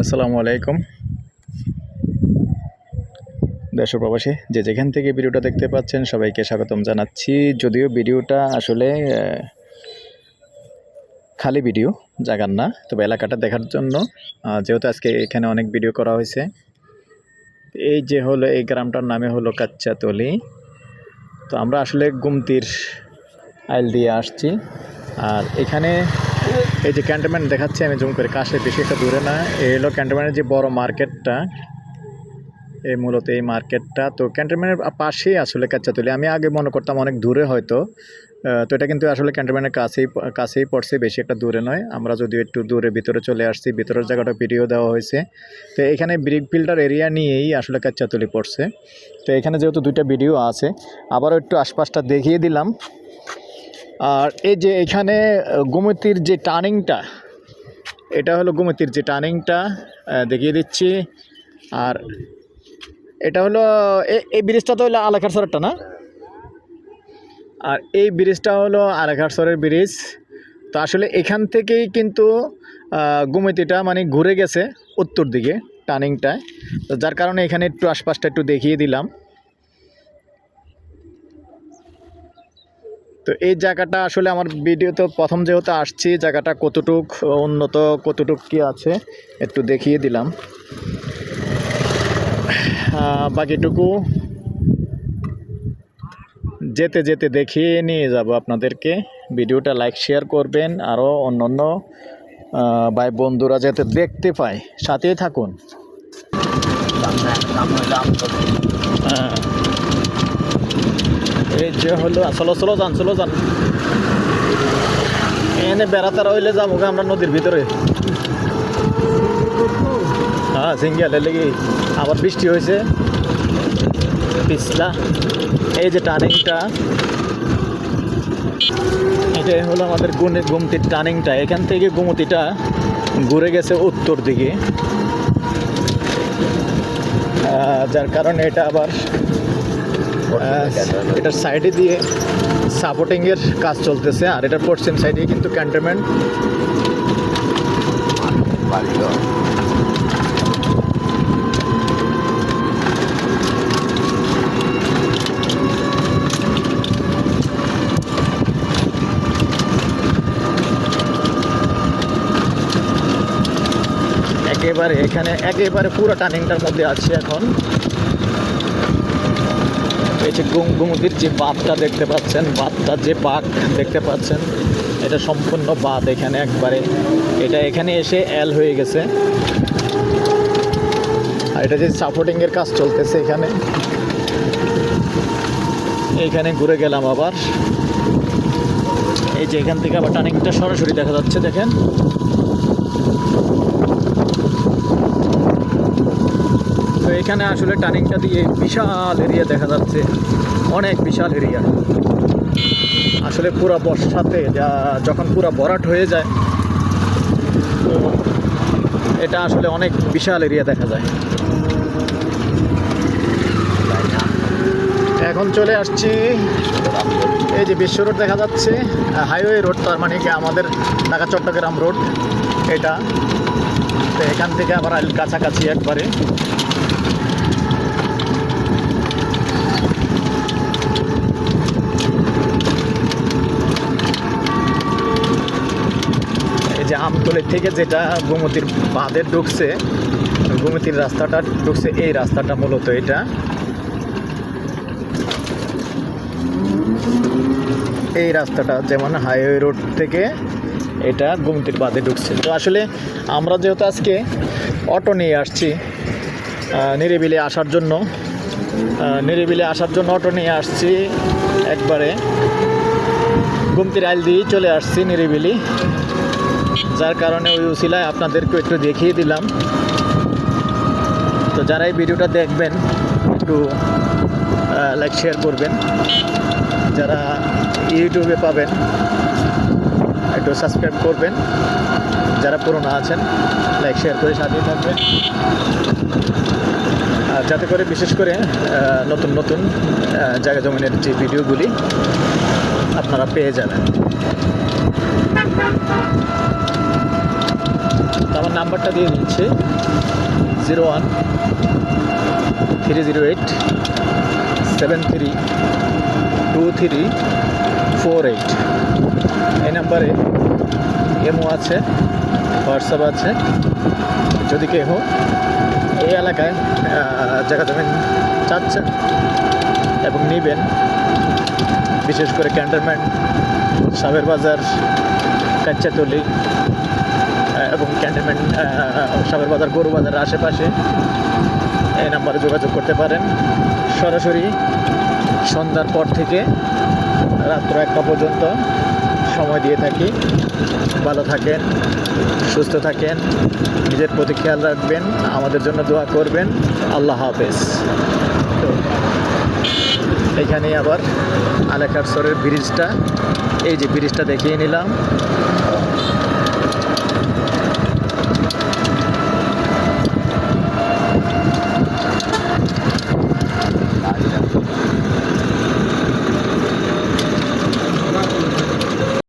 আসসালামু আলাইকুম। দেশ প্রবাসী, যে যেখান থেকে ভিডিওটা দেখতে পাচ্ছেন সবাইকে স্বাগতম জানাচ্ছি। যদিও ভিডিওটা আসলে খালি ভিডিও, জাগান না, তবে এলাকাটা দেখার জন্য যেহেতু আজকে এখানে অনেক ভিডিও করা হয়েছে, এই যে হলো, এই গ্রামটার নামে হলো কাচ্চাতলি। তো আমরা আসলে গুমতির আইল দিয়ে আসছি। আর এখানে এই যে ক্যান্টনমেন্ট দেখাচ্ছি, আমি জুম করে কাছে বেশি একটা দূরে না। এই হলো ক্যান্টনমেন্টের যে বড় মার্কেটটা, এই মূলত এই মার্কেটটা। তো ক্যান্টনমেন্টের পাশেই আসলে কাচ্চাতলি আমি আগে মনে করতাম অনেক দূরে হয়তো। তো এটা কিন্তু আসলে ক্যান্টনমেন্টের কাছেই কাছেই পড়ছে, বেশি একটা দূরে নয়। আমরা যদিও একটু দূরে ভিতরে চলে আসছি, ভিতরের জায়গাটা ভিডিও দেওয়া হয়েছে। তো এখানে ব্রিক ফিল্টার এরিয়া নিয়েই আসলে কাচ্চাতলি পড়ছে। তো এখানে যেহেতু দুইটা ভিডিও আছে, আবারও একটু আশপাশটা দেখিয়ে দিলাম। আর এই যে এখানে গোমতির যে টার্নিংটা এটা হলো গোমতির যে টার্নিংটা দেখিয়ে দিচ্ছি। আর এটা হলো এই ব্রিজটা তো হলো আলাখারসরেরটা না? আর এই ব্রিজটা হলো আলাখারসরের ব্রিজ। তো আসলে এখান থেকেই কিন্তু গোমতিটা মানে ঘুরে গেছে উত্তর দিকে টার্নিংটায় তো যার কারণে এখানে একটু আশপাশটা একটু দেখিয়ে দিলাম। তো এই জায়গাটা আসলে আমার ভিডিওতে প্রথম যেহেতু আসছি জায়গাটা কতটুক উন্নত কতটুক কি আছে একটু দেখিয়ে দিলাম। বাকিটুকু যেতে যেতে দেখিয়ে নিয়ে যাব আপনাদেরকে। ভিডিওটা লাইক শেয়ার করবেন আরও অন্য অন্য ভাই বন্ধুরা যাতে দেখতে পায়। সাথেই থাকুন। হ্যাঁ। এই যে হলো, চলো চলো যান চলো যান। এনে বেড়াতে রইলে যাব আমরা নদীর ভিতরে। হ্যাঁ সিঙ্গেলের লেগে আবার বৃষ্টি হয়েছে। পিছলা। এই যে টার্নিংটা এটাই হলো আমাদের গুনে গুমতির টার্নিংটা এখান থেকে গুমতিটা ঘুরে গেছে উত্তর দিকে। যার কারণে এটা আবার এটার সাইডে দিয়ে সাপোর্টিংয়ের কাজ চলতেছে, আর এটার পশ্চিম সাইডে কিন্তু ক্যান্টনমেন্ট একেবারে এখানে একেবারে পুরো টার্নিংটার মধ্যে আছে এখন। এই যে গুম গুমতির যে বাঁধটা দেখতে পাচ্ছেন, বাঁধটা যে পাক দেখতে পাচ্ছেন, এটা সম্পূর্ণ বাঁধ এখানে একবারে। এটা এখানে এসে এল হয়ে গেছে। আর এটা যে সাপোর্টিংয়ের কাজ চলতেছে এখানে। এইখানে ঘুরে গেলাম আবার। এই যে এখান থেকে আবার টার্নিংটা সরাসরি দেখা যাচ্ছে, দেখেন। এখানে আসলে টার্নিংটা দিয়ে বিশাল এরিয়া দেখা যাচ্ছে। অনেক বিশাল এরিয়া। আসলে পুরা বর্ষাতে যা- যখন পুরা ভরাট হয়ে যায়, তো এটা আসলে অনেক বিশাল এরিয়া দেখা যায়। এখন চলে আসছি, এই যে বিশ্ব রোড দেখা যাচ্ছে, হাইওয়ে রোড, তার মানে কি আমাদের ঢাকা চট্টগ্রাম রোড, এটা। তো এখান থেকে আবার কাছাকাছি একবারে এই যে থেকে যেটা গোমতির বাঁধে ঢুকছে, গোমতির রাস্তাটা ঢুকছে, এই রাস্তাটা মূলত এটা। এই রাস্তাটা যেমন হাইওয়ে রোড থেকে এটা গুমতির বাঁধে ঢুকছে। তো আসলে আমরা যেহেতু আজকে অটো নিয়ে আসছি নিরিবিলি আসার জন্য নিরিবিলি আসার জন্য অটো নিয়ে আসছি একবারে। গুমতির আইল দিয়েই চলে আসছি নিরিবিলি। যার কারণে ওই উসিলায় আপনাদেরকে একটু দেখিয়ে দিলাম। তো যারা এই ভিডিওটা দেখবেন, একটু লাইক শেয়ার করবেন। যারা ইউটিউবে পাবেন, একটু সাবস্ক্রাইব করবেন। যারা পুরোনো আছেন লাইক শেয়ার করে সাথে থাকবেন। আর যাতে করে বিশেষ করে নতুন নতুন জায়গা জমিনের যে ভিডিওগুলি আপনারা পেয়ে যাবেন। নাম্বারটা দিয়ে দিচ্ছি। Zero one three zero eight seven three two three four eight. এই নাম্বারে এমও আছে হোয়াটসঅ্যাপ আছে। যদি কেহ এই এলাকায় জায়গা জমিন চাচ্ছেন এবং নেবেন বিশেষ করে ক্যান্টনমেন্ট সাবের বাজার কাচ্চাতলি আহ, এবং ক্যান্টনমেন্ট সাবের বাজার, গরু বাজারের আশেপাশে এই নাম্বারে যোগাযোগ করতে পারেন। সরাসরি সন্ধ্যার পর থেকে রাত্র একটা পর্যন্ত সময় দিয়ে থাকি। ভালো থাকেন, সুস্থ থাকেন, নিজের প্রতি খেয়াল রাখবেন, আমাদের জন্য দোয়া করবেন। আল্লাহ হাফেজ। তো এখানেই আবার আলেকার সরের ব্রিজটা, এই যে ব্রিজটা দেখিয়ে নিলাম।